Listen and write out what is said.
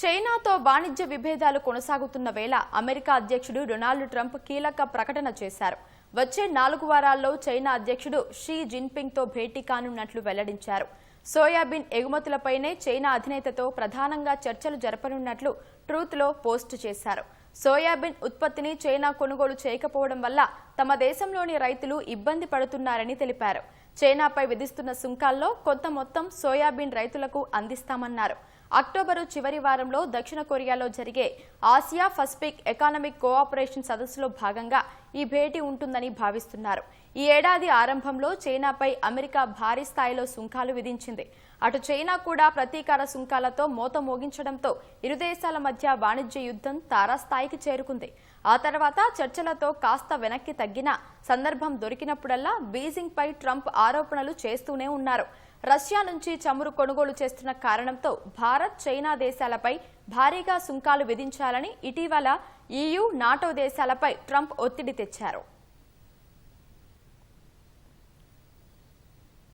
చైనాతో వాణిజ్య విభేదాలు కొనసాగుతున్న వేళ అమెరికా అధ్యక్షుడు డొనాల్డ్ ట్రంప్ కీలక ప్రకటన చేశారు. వచ్చే నాలుగు వారాల్లో చైనా అధ్యక్షుడు షీ జిన్పింగ్తో భేటీ కానున్నట్లు వెల్లడించారు. సోయాబీన్ ఎగుమతులపైనే చైనా అధినేతతో ప్రధానంగా చర్చలు జరపనున్నట్లు ట్రూత్లో పోస్టు చేశారు. సోయాబీన్ ఉత్పత్తిని చైనా కొనుగోలు చేయకపోవడం వల్ల తమ దేశంలోని రైతులు ఇబ్బంది పడుతున్నారని తెలిపారు. చైనాపై విధిస్తున్న సుంకాల్లో కొంత మొత్తం సోయాబీన్ రైతులకు అందిస్తామన్నారు. అక్టోబరు చివరి వారంలో దక్షిణ కొరియాలో జరిగే ఆసియా పసిఫిక్ ఎకానమిక్ కోఆపరేషన్ సదస్సులో భాగంగా ఈ భేటీ ఉంటుందని భావిస్తున్నారు. ఈ ఏడాది ఆరంభంలో చైనాపై అమెరికా భారీ స్థాయిలో సుంకాలు విధించింది. అటు చైనా కూడా ప్రతీకార సుంకాలతో మోత మోగించడంతో ఇరు దేశాల మధ్య వాణిజ్య యుద్ధం తారాస్థాయికి చేరుకుంది. ఆ తర్వాత చర్చలతో కాస్త వెనక్కి తగ్గిన సందర్భం దొరికినప్పుడల్లా బీజింగ్పై ట్రంప్ ఆరోపణలు చేస్తూనే ఉన్నారు. రష్యా నుంచి చమురు కొనుగోలు చేస్తున్న కారణంతో భారత్ భారత్ చైనా దేశాలపై భారీగా సుంకాలు విధించాలని ఇటీవల ఈయూ నాటో దేశాలపై ట్రంప్ ఒత్తిడి తెచ్చారు.